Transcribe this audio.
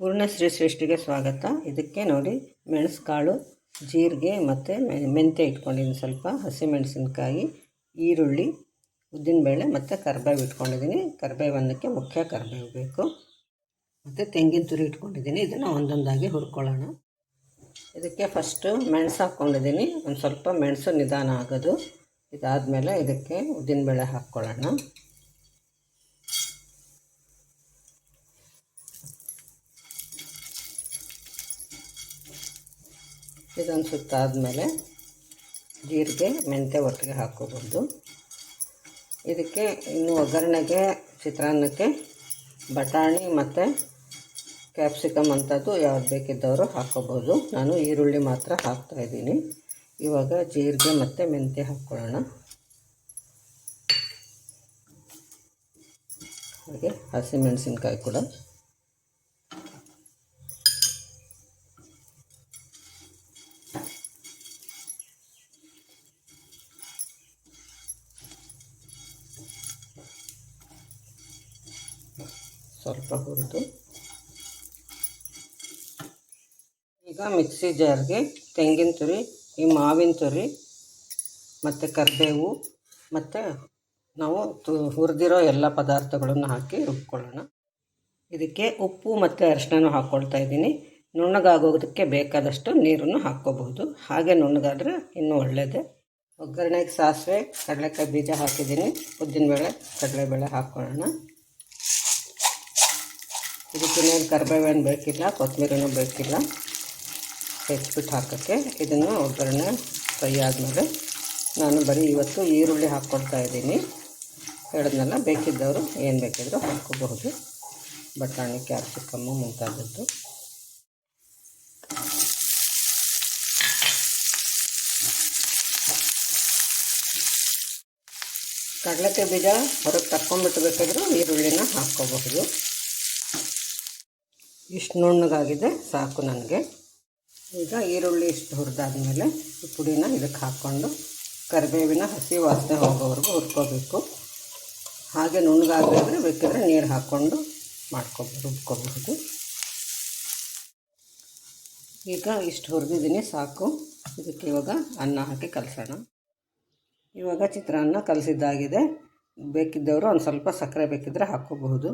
ಪೂರ್ಣಶ್ರೀ ಸೃಷ್ಟಿಗೆ ಸ್ವಾಗತ. ಇದಕ್ಕೆ ನೋಡಿ, ಮೆಣಸುಕಾಳು, ಜೀರಿಗೆ ಮತ್ತು ಮೆಂತ್ಯ ಇಟ್ಕೊಂಡಿದ್ದೀನಿ. ಸ್ವಲ್ಪ ಹಸಿಮೆಣಸಿನ್ಕಾಯಿ ಈರುಳ್ಳಿ, ಉದ್ದಿನಬೇಳೆ ಮತ್ತು ಕರ್ಬೇವು ಇಟ್ಕೊಂಡಿದ್ದೀನಿ. ಕರ್ಬೇವು ಅನ್ನಕ್ಕೆ ಮುಖ್ಯ ಕರ್ಬೇವು ಬೇಕು. ಮತ್ತು ತೆಂಗಿನ ತುರಿ ಇಟ್ಕೊಂಡಿದ್ದೀನಿ. ಇದನ್ನು ಒಂದೊಂದಾಗಿ ಹುರ್ಕೊಳ್ಳೋಣ. ಇದಕ್ಕೆ ಫಸ್ಟು ಮೆಣಸು ಹಾಕ್ಕೊಂಡಿದ್ದೀನಿ. ಒಂದು ಸ್ವಲ್ಪ ಮೆಣಸು ನಿಧಾನ ಆಗೋದು. ಇದಾದಮೇಲೆ ಇದಕ್ಕೆ ಉದ್ದಿನಬೇಳೆ ಹಾಕ್ಕೊಳ್ಳೋಣ. ಇದೊಂದು ಸುತ್ತಾದಮೇಲೆ ಜೀರಿಗೆ ಮೆಂತ್ಯ ಒಟ್ಟಿಗೆ ಹಾಕ್ಕೋಬೋದು, ಇದಕ್ಕೆ ಇನ್ನು ಒಗ್ಗರಣೆಗೆ ಚಿತ್ರಾನ್ನಕ್ಕೆ ಬಟಾಣಿ ಮತ್ತು ಕ್ಯಾಪ್ಸಿಕಮ್ ಅಂಥದ್ದು ಯಾವ್ದು ಬೇಕಿದ್ದವರು ಹಾಕ್ಕೋಬೋದು. ನಾನು ಈರುಳ್ಳಿ ಮಾತ್ರ ಹಾಕ್ತಾಯಿದ್ದೀನಿ ಇವಾಗ ಜೀರಿಗೆ ಮತ್ತು ಮೆಂತ್ಯ ಹಾಕ್ಕೊಳ್ಳೋಣ. ಹಾಗೆ ಹಸಿಮೆಣಸಿನ್ಕಾಯಿ ಕೂಡ. ಸ್ವಲ್ಪ ಹುರಿದು. ಈಗ ಮಿಕ್ಸಿ ಜಾರ್ಗೆ ತೆಂಗಿನ ತುರಿ, ಈ ಮಾವಿನ ತುರಿ, ಮತ್ತು ಕರಿಬೇವು, ಮತ್ತು ನಾವು ತು ಹುರಿದಿರೋ ಎಲ್ಲ ಪದಾರ್ಥಗಳನ್ನು ಹಾಕಿ ರುಬ್ಕೊಳ್ಳೋಣ. ಇದಕ್ಕೆ ಉಪ್ಪು ಮತ್ತು ಅರಿಶಿನ ಹಾಕ್ಕೊಳ್ತಾ ಇದ್ದೀನಿ. ನುಣ್ಣಗಾಗೋದಕ್ಕೆ ಬೇಕಾದಷ್ಟು ನೀರನ್ನು ಹಾಕ್ಕೋಬಹುದು. ಹಾಗೆ ನುಣ್ಣಗಾದರೆ ಇನ್ನೂ ಒಳ್ಳೆಯದೇ ಒಗ್ಗರಣೆಗೆ ಸಾಸಿವೆ, ಕಡಲೆಕಾಯಿ ಬೀಜ ಹಾಕಿದ್ದೀನಿ. ಉದ್ದಿನಬೇಳೆ, ಕಡಲೆಬೇಳೆ ಹಾಕ್ಕೊಳ್ಳೋಣ. ಇದಕ್ಕೇನೇನು ಕರಿಬೇವೇನು ಬೇಕಿಲ್ಲ, ಕೊತ್ತಂಬರಿನೂ ಬೇಕಿಲ್ಲ. ಹೆಚ್ಚಿಬಿಟ್ಟು ಹಾಕೋಕ್ಕೆ ಇದನ್ನು ಒಗ್ಗರಣೆ ಫ್ರೈ ಆದಮೇಲೆ ನಾನು ಬರೀ ಇವತ್ತು ಈರುಳ್ಳಿ ಹಾಕ್ಕೊಳ್ತಾ ಇದ್ದೀನಿ. ಹೇಳಿದ್ನಲ್ಲ ಬೇಕಿದ್ದವರು ಏನು ಬೇಕಿದ್ದರೂ ಹಾಕ್ಕೋಬಹುದು. ಬಟಾಣಿ ಕ್ಯಾಪ್ಸಿಕಮ್ಮು ಮುಂತಾದದ್ದು. ಕಡಲೆಕಾಯಿ ಬೀಜ ಹೊರಗೆ ತಕ್ಕೊಂಬಿಟ್ಟು ಬೇಕಾದರೂ ಈರುಳ್ಳಿನ ಹಾಕ್ಕೋಬಹುದು. ಇಷ್ಟು ನುಣ್ಣಗಾಗಿದೆ, ಸಾಕು ನನಗೆ. ಈಗ ಈರುಳ್ಳಿ ಇಷ್ಟು ಹುರಿದಾದ್ಮೇಲೆ ಈ ಪುಡಿನ ಇದಕ್ಕೆ ಹಾಕ್ಕೊಂಡು ಕರಿಬೇವಿನ ಹಸಿ ವಾಸನೆ ಹೋಗೋವರೆಗೂ ಹುರ್ಕೋಬೇಕು. ಹಾಗೆ ನುಣ್ಣಗಾಗಬೇದ್ರೆ ಬೇಕಿದ್ರೆ ನೀರು ಹಾಕ್ಕೊಂಡು ಮಾಡ್ಕೊ ರುಬ್ಕೋಬಹುದು ಈಗ ಇಷ್ಟು ಹುರಿದಿದ್ದೀನಿ, ಸಾಕು. ಇದಕ್ಕೆ ಇವಾಗ ಅನ್ನ ಹಾಕಿ ಕಲಸೋಣ. ಇವಾಗ ಚಿತ್ರಾನ್ನ ಕಲಸಿದ್ದಾಗಿದೆ. ಬೇಕಿದ್ದವರು ಒಂದು ಸ್ವಲ್ಪ ಸಕ್ಕರೆ ಬೇಕಿದ್ದರೆ ಹಾಕ್ಕೋಬಹುದು.